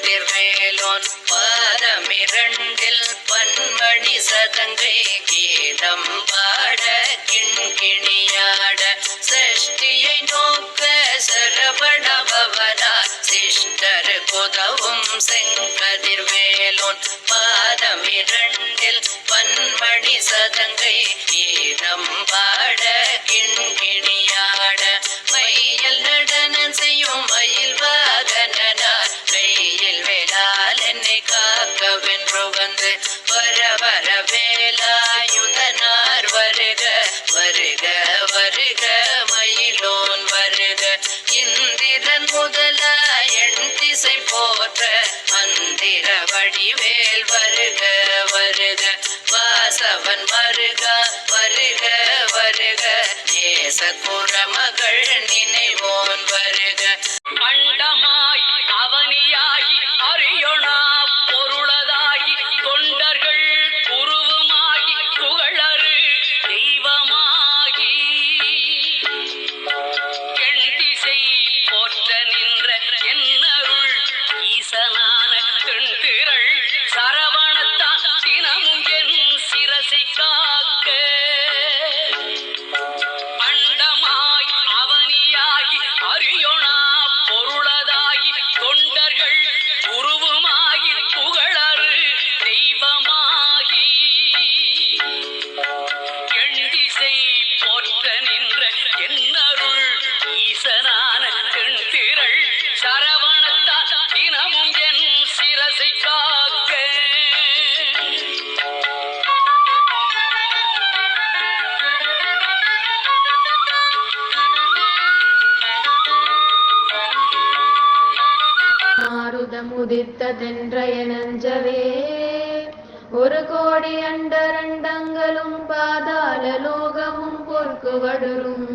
செங்கதிர்வேலோன் பாதமிரண்டில் பன்மணி சதங்கை கீதம் பாட கிண்கிணியாட சஷ்டியை நோக்க சரவண பவனா சிஷ்டர் குதவும் செங்கதிர்வேலோன் பாதமிரண்டில் பன்மணி சதங்கை கீதம் பாட போற்ற மந்திர வடிவேல் வருக வருக. வாசவன் வருக வருக வருக. நேச குரமகள் நினைவோன் வருக. அண்டமாய் அவனியாகி அறியொணா பொருளதாகி தொண்டர்கள் குருவுமாகி புகழரு தெய்வமாகி. எண் போற்ற நின் ஈசனான தென்திரள் சரவணத்தான் தினமும் என் சிரசை காக்க. அண்டமாய் அவனியாகி அறியொணா பொருள் மாருதமுதித்ததென்ற நஞ்சவே ஒரு கோடி அண்டரண்டங்களும் பாதாள லோகமும் பொற்குவடுரும்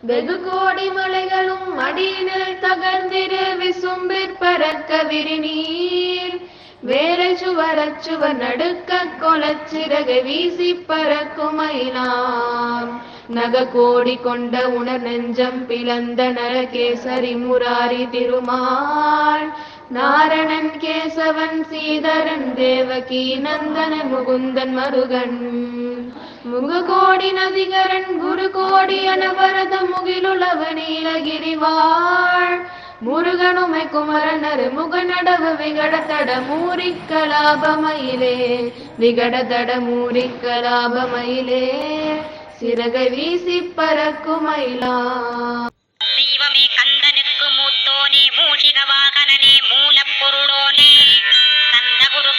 வெகு கோடி மலைகளும் அடியினில் தகர்ந்திரு விசும்பிற் பறக்க விரிநீர். வேற சுவரச்சுவ நடுக்க கொலச்சிறகு வீசி பறக்கும் நக கோடி கொண்ட உணர் நெஞ்சம் பிளந்த நரகேசரி முராரி திருமால். நாரணன் கேசவன் சீதரன் தேவகி நந்தன முகுந்தன் மருகன். முககோடி நதிகரன் குரு கோடி அனவரத முகிலுளவ நீலகிரிவாள். முருகனுமை குமரனர் முகநடவு விகடதட மூரிக்கலாபமயிலே. விகடதட மூரிக்கலாபமயிலே. சிறகை வீசி பறக்குமயிலா தெய்வமே கந்தனுக்கு மூஷிக வாகனனே மூலப்பொருளோனே கந்த குரு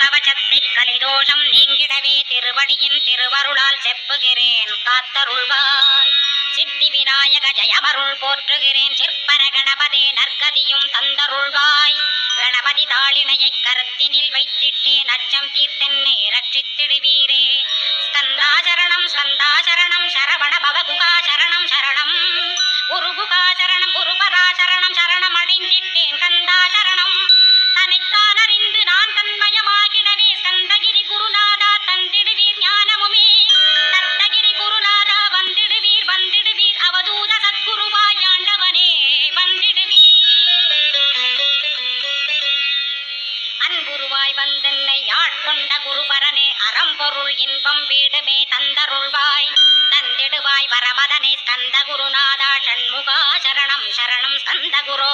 கலிதோஷம் நீங்கிடவே திருவடியின் திருவருளால் செப்புகிறேன் காத்தருள்வாய்। சித்தி விநாயக ஜெயமருள் போற்றுகிறேன் சிற்பர கணபதே நற்கதியும் தந்தருள்வாய்। கணபதி தாளிணையை வைத்திட்டேன் அச்சம் தீர்த்தென்னை ரட்சித்திடுவீரே। கொண்ட குருபரனே அறம்பொருள் இன்பம் வீடுமே தந்தருள்வாய். தந்திடுவாய் வரமதனே ஸ்கந்த குருநாதா ஷண்முகா சரணம் சரணம் ஸ்கந்த குரோ